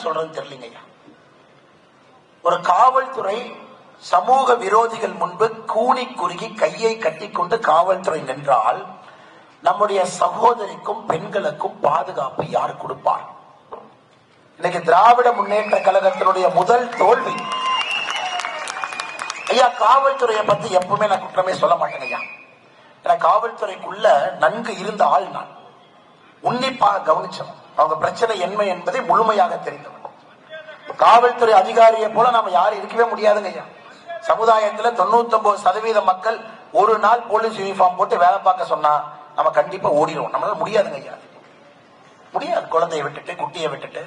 சொல்றது தெரியலங்க ஒரு காவல்துறை சமூக விரோதிகள் முன்பு கூனி குறுகி கையை கட்டிக்கொண்டு காவல்துறை நின்றால் நம்முடைய சகோதரிக்கும் பெண்களுக்கும் பாதுகாப்பு யார் கொடுப்பார்? இன்னைக்கு திராவிட முன்னேற்ற கழகத்தினுடைய முதல் தோல்வி. ஐயா காவல்துறையை பத்தி எப்பவுமே நான் குற்றமே சொல்ல மாட்டேன் ஐயா. ஏன்னா காவல்துறைக்குள்ள நன்கு இருந்த ஆள் நான். உன்னிப்பாக கவனிச்சோம் அவங்க பிரச்சனை என்ன என்பதை முழுமையாக தெரிந்தவர் காவல்துறை அதிகாரியை போல நாம யாரும் இருக்கவே முடியாதுங்க ஐயா. சமுதாயத்துல தொண்ணூத்தி ஒன்பது சதவீத மக்கள் ஒரு நாள் போலீஸ் யூனிஃபார்ம் போட்டு வேலை பார்க்க சொன்னா நம்ம கண்டிப்பா ஓடிடுவோம். நம்மளால முடியாதுங்க ஐயா. முடியாது. குழந்தைய விட்டுட்டு குட்டியை விட்டுட்டு.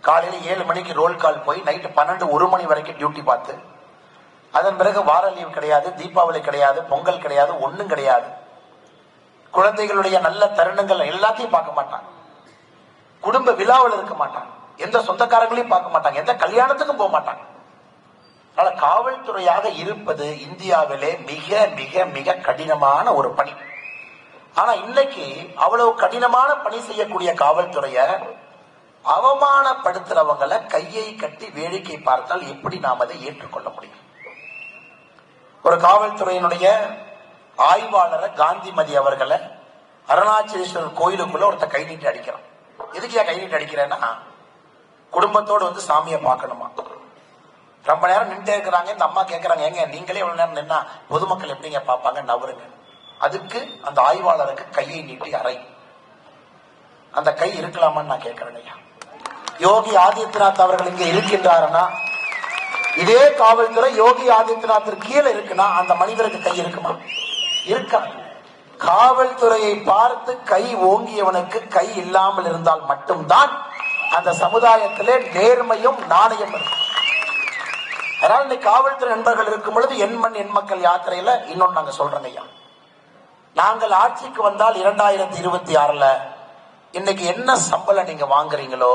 காலையில ஏழு மணிக்கு ரோல் கால் போய் நைட்டு பன்னெண்டு ஒரு மணி வரைக்கும் டியூட்டி பார்த்து அதன் பிறகு வார லீவ் கிடையாது தீபாவளி கிடையாது பொங்கல் கிடையாது ஒன்றும் கிடையாது. குழந்தைகளுடைய நல்ல தருணங்கள் எல்லாத்தையும் பார்க்க மாட்டாங்க. குடும்ப விழாவில் இருக்க மாட்டாங்க. எந்த சொந்தக்காரங்களையும் பார்க்க மாட்டாங்க. எந்த கல்யாணத்துக்கும் போக மாட்டாங்க. அதனால காவல்துறையாக இருப்பது இந்தியாவிலே மிக மிக மிக கடினமான ஒரு பணி. ஆனா இன்னைக்கு அவ்வளவு கடினமான பணி செய்யக்கூடிய காவல்துறைய அவமானப்படுத்துறவங்களை கையை கட்டி வேடிக்கை பார்த்தால் எப்படி நாம் அதை ஏற்றுக்கொள்ள முடியும்? ஒரு காவல்துறையினுடைய ஆய்வாளரை காந்திமதி அவர்களை அருணாச்சலேஸ்வரர் கோயிலுக்குள்ள ஒருத்த கை நீட்டி அடிக்கிறான். எதுக்கு ஏன் கை நீட்டி அடிக்கிறேன்னா குடும்பத்தோடு வந்து சாமியை பார்க்கணுமா? ரொம்ப நேரம் நின்றுட்டே இருக்கிறாங்க இந்த அம்மா கேட்கறாங்க ஏங்க நீங்களே இவ்வளவு நேரம் நின்னா பொதுமக்கள் எப்படிங்க பார்ப்பாங்க? நவருங்க அதுக்கு அந்த ஆய்வாளருக்கு கையை நீட்டி அறை. அந்த கை இருக்கலாமான்னு நான் கேட்கிறேன் ஐயா. யோகி ஆதித்யநாத் அவர்கள் இங்க இருக்கின்றாருன்னா இதே காவல்துறை யோகி ஆதித்யநாத்திற்கு கீழே இருக்குன்னா அந்த மனிதருக்கு கை இருக்குமா? இருக்கா? காவல்துறையை பார்த்து கை ஓங்கியவனுக்கு கை இல்லாமல் இருந்தால் மட்டும்தான் அந்த சமுதாயத்திலே நேர்மையும் நாணயம் இருக்கும். அதனால் இன்னைக்கு காவல்துறை நண்பர்கள் இருக்கும் பொழுது என் மண் என் மக்கள் யாத்திரையில இன்னொன்னு நாங்க சொல்றோங்க ஐயா. நாங்கள் ஆட்சிக்கு வந்தால் இரண்டாயிரத்தி இருபத்தி ஆறுல இன்னைக்கு என்ன சம்பளம் நீங்க வாங்குறீங்களோ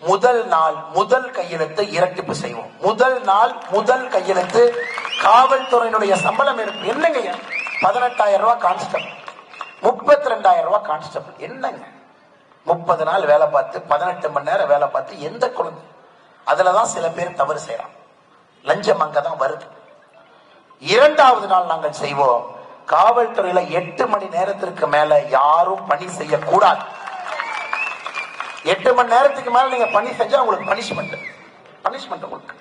முதல் நாள் முதல் கையெழுத்து இரட்டிப்பு செய்வோம். முதல் நாள் முதல் கையெழுத்து காவல்துறையினுடைய சம்பளம் இருக்கு என்னங்க ஐயா? பதினெட்டாயிரம் ரூபாய் கான்ஸ்டபிள் முப்பத்தி ரெண்டாயிரம் ரூபாய் கான்ஸ்டபிள் என்னங்க? முப்பது நாள் வேலை பார்த்து பதினெட்டு மணி நேரம் வேலை பார்த்து எந்த குழந்தை? அதுலதான் சில பேர் தவறு செய்யறான் லஞ்சம் அங்கதான் வருது. இரண்டாவது நாள் நாங்கள் செய்வோம். காவல்துறையில எட்டு மணி நேரத்திற்கு மேல யாரும் பணி செய்யக்கூடாது. எட்டு மணி நேரத்துக்கு மேல நீங்க பணி செஞ்சா உங்களுக்கு பனிஷ்மெண்ட் பனிஷ்மெண்ட் உங்களுக்கு.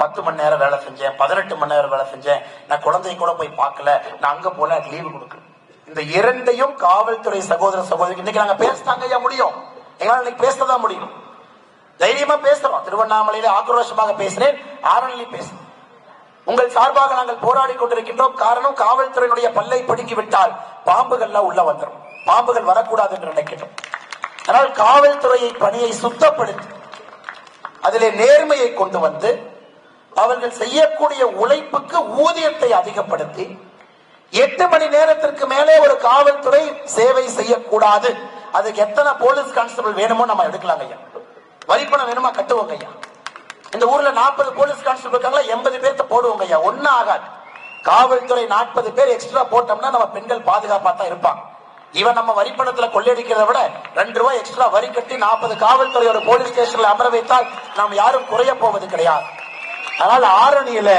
பத்து மணி நேரம் வேலை செஞ்சேன் பதினெட்டு மணி நேரம் வேலை செஞ்சேன். நான் குழந்தைய கூட போய் பார்க்கல. நான் அங்க போல எனக்கு லீவு கொடுக்கல இந்த இரண்டையும் காவல்துறை சகோதர சகோதரி இன்னைக்கு நாங்க பேசத்தாங்க ஐயா முடியும். எங்களால் இன்னைக்கு பேசதான் முடியும். தைரியமா பேசுறோம். திருவண்ணாமலையில ஆக்ரோஷமாக பேசுறேன் ஆரணிலி பேசுறேன். உங்கள் சார்பாக நாங்கள் போராடி கொண்டிருக்கின்றோம். காரணம் காவல்துறையினுடைய பல்லை பிடுங்கி விட்டால் பாம்புகள்லாம் உள்ள வந்துடும் பாம்புகள் வரக்கூடாது என்று நினைக்கின்றோம் ஆனால் காவல்துறையை பணியை சுத்தப்படுத்தி அதிலே நேர்மையை கொண்டு வந்து அவர்கள் செய்யக்கூடிய உழைப்புக்கு ஊதியத்தை அதிகப்படுத்தி எட்டு மணி நேரத்திற்கு மேலே ஒரு காவல்துறை சேவை செய்யக்கூடாது. அதுக்கு எத்தனை போலீஸ் கான்ஸ்டபிள் வேணுமோ நம்ம எடுக்கலாம் ஐயா. வரிப்பணம் வேணுமா கட்டுவோங்க ஐயா. இந்த ஊர்ல நாற்பது போலீஸ் கான்ஸ்டபிள் இருக்காங்களா? எண்பது பேர்த்த போடுவோங்க ஐயா. ஒன்னும் ஆகாது. காவல்துறை நாற்பது பேர் எக்ஸ்ட்ரா போட்டோம்னா நம்ம பெண்கள் பாதுகாப்பா தான் இருப்பாங்க. இவன் நம்ம வரிப்பணத்துல கொள்ளையடிக்கிறத விட ரெண்டு ரூபாய் எக்ஸ்ட்ரா வரி கட்டி நாற்பது காவல்துறையோட போலீஸ் ஸ்டேஷன்ல அமர வைத்தால் நாம் யாரும் குறைய போவது கிடையாது. அதனால ஆரணியில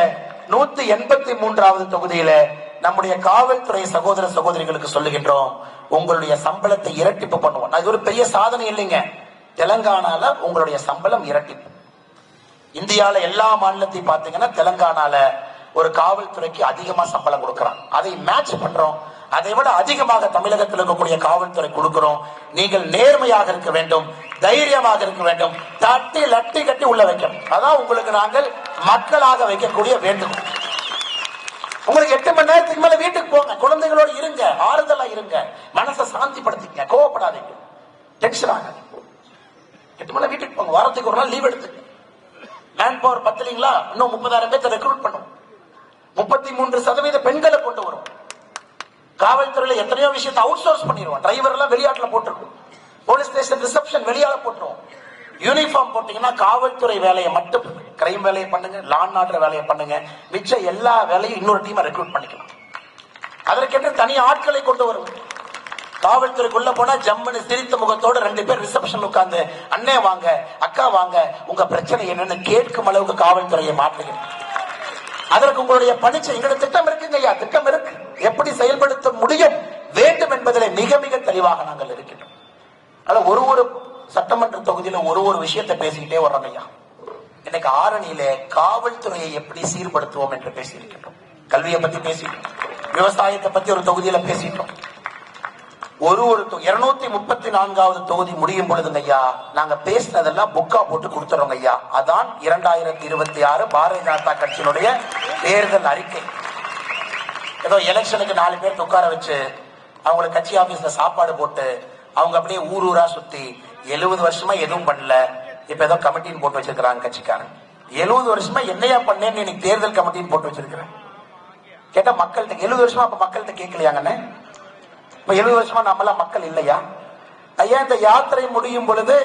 நூத்தி எண்பத்தி மூன்றாவது தொகுதியில நம்முடைய காவல்துறை சகோதர சகோதரிகளுக்கு சொல்லுகின்றோம் உங்களுடைய சம்பளத்தை இரட்டிப்பு பண்ணுவோம். அது ஒரு பெரிய சாதனை இல்லைங்க. தெலங்கானால உங்களுடைய சம்பளம் இரட்டிப்பு. இந்தியால எல்லா மாநிலத்தையும் பாத்தீங்கன்னா தெலங்கானால ஒரு காவல்துறைக்கு அதிகமா சம்பளம் கொடுக்கறான். அதை மேட்ச் பண்றோம். அதை விட அதிகமாக தமிழகத்தில் இருக்கக்கூடிய காவல்துறை கொடுக்கிறோம். நீங்கள் நேர்மையாக இருக்க வேண்டும் தைரியமாக இருக்க வேண்டும். தட்டி லட்டி கட்டி உள்ள வைக்கணும். அதான் உங்களுக்கு நாங்கள் மக்களாக வைக்கக்கூடிய வேண்டும் உங்களுக்கு எட்டு மணி நேரத்துக்கு மேல வீட்டுக்கு போங்க. குழந்தைகளோட இருங்க. ஆறுதலா இருங்க. மனசை சாந்திப்படுத்திங்க கோவப்படாதீங்க. டென்ஷன் ஆகாதீங்க. எட்டு மணி வீட்டுக்கு போங்க. வாரத்துக்கு ஒரு நாள் லீவ் எடுத்துங்க மேன் பவர் பத்தலீங்களா? இன்னும் முப்பதாயிரம் பேர்த்த ரெக்ரூட் பண்ணும் முப்பத்தி மூன்று சதவீத பெண்களை கொண்டு வரும். காவல்துறையில எத்தனையோ விஷயத்தை அவுட் சோர்ஸ் பண்ணிடுவோம். டிரைவர் எல்லாம் வெளியாட்டுல போட்டுருக்கும். போலீஸ் ஸ்டேஷன் ரிசப்ஷன் வெளியால போட்டுருவோம். யூனிஃபார்ம் போட்டீங்கன்னா காவல்துறை வேலையை மட்டும் கிரைம் வேலையை பண்ணுங்க லான் ஆர்டர் வேலையை பண்ணுங்க. மிச்ச எல்லா வேலையும் இன்னொரு டீமை ரெக்ரூட் பண்ணிக்கலாம். அதற்கென்று தனி ஆட்களை கொண்டு வரும். காவல்துறைக்குள்ள போனா ஜம்முன்னு சிரித்த முகத்தோட ரெண்டு பேர் ரிசப்ஷன் உட்கார்ந்து அண்ணே வாங்க அக்கா வாங்க உங்க பிரச்சனை என்னன்னு கேட்கும் அளவுக்கு காவல்துறையை மாற்றுகிறேன் அதற்கு உங்களுடைய பணிச்சை எங்களோட திட்டம் இருக்குங்க ஐயா திட்டம் இருக்கு. எப்படி செயல்படுத்த முடியும் வேண்டும் என்பதில் மிக மிக தெளிவாக நாங்கள் இருக்கின்றோம். ஆனா ஒரு ஒரு சட்டமன்ற தொகுதியில ஒரு ஒரு விஷயத்தை பேசிக்கிட்டே வர்றோம் ஐயா. இன்னைக்கு ஆரணியில காவல்துறையை எப்படி சீர்படுத்துவோம் என்று பேசியிருக்கின்றோம். கல்வியை பத்தி பேசிட்டோம் விவசாயத்தை பத்தி ஒரு தொகுதியில பேசிட்டோம் ஒரு ஒரு இருநூத்தி முப்பத்தி நான்காவது தொகுதி முடியும் பொழுதுங்க ஐயா நாங்க பேசினதெல்லாம் புக்கா போட்டு கொடுத்துறோங்க ஐயா. அதான் இரண்டாயிரத்தி இருபத்தி ஆறு பாரதிய ஜனதா கட்சியினுடைய தேர்தல் அறிக்கை. ஏதோ எலெக்ஷனுக்கு நாலு பேர் உட்கார வச்சு அவங்களை கட்சி ஆபீஸ்ல சாப்பாடு போட்டு அவங்க அப்படியே ஊர் ஊரா சுத்தி எழுபது வருஷமா எதுவும் பண்ணல. இப்ப ஏதோ கமிட்டின்னு போட்டு வச்சிருக்கிறாங்க கட்சிக்காரன். எழுபது வருஷமா என்னையா பண்ணேன்னு இன்னைக்கு தேர்தல் கமிட்டின்னு போட்டு வச்சிருக்கிறேன் கேட்டா மக்கள்கிட்ட எழுபது வருஷமா அப்ப மக்கள்கிட்ட கேட்கலையாங்கன்னு இப்ப எழுபது வருஷமா நம்மளாம் மக்கள் இல்லையா? ஐயா இந்த யாத்திரை முடியும் பொழுது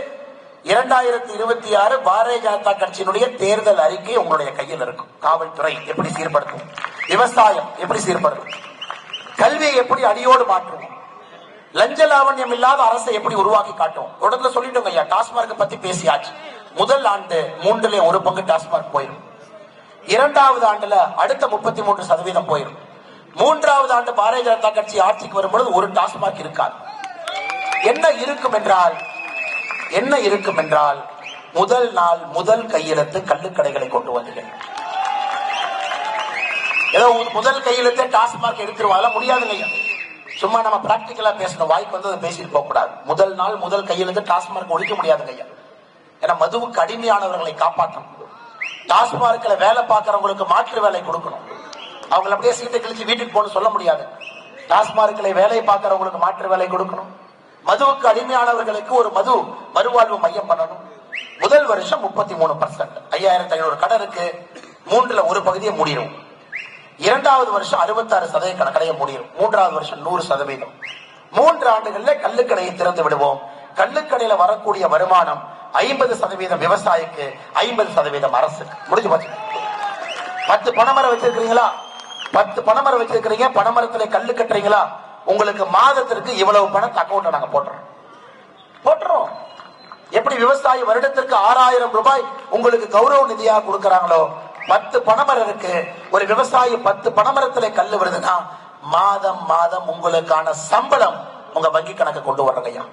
இரண்டாயிரத்தி இருபத்தி ஆறு பாரதிய ஜனதா கட்சியினுடைய தேர்தல் அறிக்கை உங்களுடைய கையில் இருக்கும். காவல்துறை எப்படி சீர்படுத்தும்? விவசாயம் எப்படி சீர்படுத்தும்? கல்வியை எப்படி அடியோடு மாற்றும்? லஞ்ச லாவண்யம் இல்லாத அரசை எப்படி உருவாக்கி காட்டும்? தொடர்ந்து சொல்லிட்டோங்க ஐயா டாஸ்மார்க் பத்தி பேசியாச்சு. முதல் ஆண்டு மூன்றுல ஒரு பங்கு டாஸ்மார்க் போயிடும் இரண்டாவது ஆண்டுல அடுத்த முப்பத்தி மூன்று சதவீதம் போயிடும் மூன்றாவது ஆண்டு பாரதிய ஜனதா கட்சி ஆட்சிக்கு வரும்பொழுது ஒரு டாஸ்மார்க் இருக்காது. என்ன இருக்கும் என்றால் என்ன இருக்கும் என்றால் முதல் நாள் முதல் கையெழுத்து கள்ளுக்கடைகளை கொண்டு வந்தீர்கள் ஏதோ முதல் கையெழுத்தே டாஸ்மார்க் எடுத்துருவாங்க முடியாதுங்க ஐயா. சும்மா நம்ம பிராக்டிக்கலா பேசணும். வாய்ப்பு வந்து அதை பேசிட்டு போக கூடாது. முதல் நாள் முதல் கையெழுத்து டாஸ்மார்க் ஒழிக்க முடியாதுங்க ஐயா ஏன்னா மதுவுக்கு அடிமையானவர்களை காப்பாற்றணும் டாஸ்மார்க்ல வேலை பார்க்கறவங்களுக்கு மாற்று வேலை கொடுக்கணும். அவங்கள அப்படியே சீட்டை கிழிச்சு வீட்டுக்கு போகணும் சொல்ல முடியாது. டாஸ்மார்க்ல வேலை பார்க்கறவங்களுக்கு மாற்று வேலை கொடுக்கணும். மதுவுக்கு அடிமையானவர்களுக்கு ஒரு மது மறுவாழ்வு மையம் பண்ணணும். முதல் வருஷம் முப்பத்தி மூணு பர்சன்ட் ஐயாயிரத்தி ஐநூறு கடை இருக்கு. மூன்றுல ஒரு பகுதியை மூடிடும் இரண்டாவது வருஷம் அறுபத்தாறு சதவீத கடையை மூடிடும் மூன்றாவது வருஷம் நூறு சதவீதம். மூன்று ஆண்டுகள்ல கல்லுக்கடையை திறந்து விடுவோம். கல்லுக்கடையில வரக்கூடிய வருமானம் ஐம்பது சதவீதம் விவசாயிக்கு ஐம்பது சதவீதம் அரசுக்கு. முடிஞ்சு போச்சு. பத்து பனைமரம் வச்சிருக்கீங்களா பத்து பனைமரம் வச்சிருக்கிறீங்க. பணமரத்துல கல்லு கட்டுறீங்களா? உங்களுக்கு மாதத்திற்கு இவ்வளவு பணத்தை அக்கௌண்ட்ல நாங்க போட்டுறோம். போட்டுறோம். எப்படி விவசாயி வருடத்திற்கு ஆறாயிரம் ரூபாய் உங்களுக்கு கௌரவ நிதியா கொடுக்கறாங்களோ பத்து பனைமரம் இருக்கு ஒரு விவசாயி பத்து பனைமரத்துல கல்லு வருதுன்னா மாதம் மாதம் உங்களுக்கான சம்பளம் உங்க வங்கி கணக்கு கொண்டு வர்றங்க ஐயா.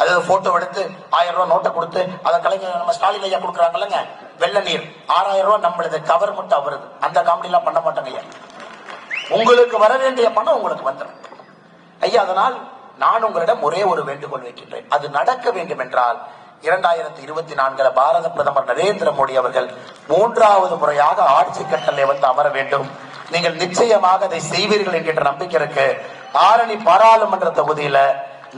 அதாவது போட்டோ எடுத்து ஆயிரம் ரூபாய் நோட்டை கொடுத்து அதை கலைஞர் நம்ம ஸ்டாலின் ஐயா கொடுக்குறாங்கல்லங்க வெள்ள நீர். ஆறாயிரம் ரூபாய் நம்மளது கவர் மட்டும் அவருது. அந்த காமெடி எல்லாம் பண்ண மாட்டாங்க ஐயா. உங்களுக்கு வர வேண்டிய பணம் உங்களுக்கு வந்துடும் ஐயா அதனால் நான் உங்களிடம் ஒரே ஒரு வேண்டுகோள் வைக்கின்றேன். அது நடக்க வேண்டும் என்றால் இரண்டாயிரத்தி இருபத்தி நான்குல பாரத பிரதமர் நரேந்திர மோடி அவர்கள் மூன்றாவது முறையாக ஆட்சி கட்டளை வந்து அமர வேண்டும். நீங்கள் நிச்சயமாக அதை செய்வீர்கள் என்கின்ற நம்பிக்கை இருக்கு. ஆரணி பாராளுமன்ற தொகுதியில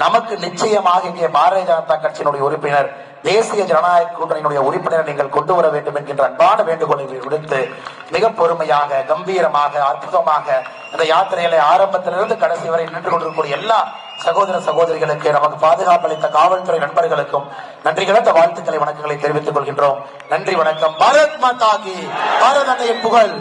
நமக்கு நிச்சயமாக இங்கே பாரதிய ஜனதா கட்சியினுடைய உறுப்பினர் தேசிய ஜனநாயக கூட்டணியினுடைய உறுப்பினர் நீங்கள் கொண்டு வர வேண்டும் என்கின்ற அன்பான வேண்டுகோளை விடுத்து மிக பொறுமையாக கம்பீரமாக அற்புதமாக இந்த யாத்திரையில ஆரம்பத்திலிருந்து கடைசி வரை நின்று கொண்டிருக்கக்கூடிய எல்லா சகோதர சகோதரிகளுக்கு நமக்கு பாதுகாப்பு அளித்த காவல்துறை நண்பர்களுக்கும் நன்றி கலந்த வாழ்த்துக்களை வணக்கங்களை தெரிவித்துக் கொள்கின்றோம். நன்றி வணக்கம். பாரத் மாதா கி. பாரத் அன்னையின் புகழ்.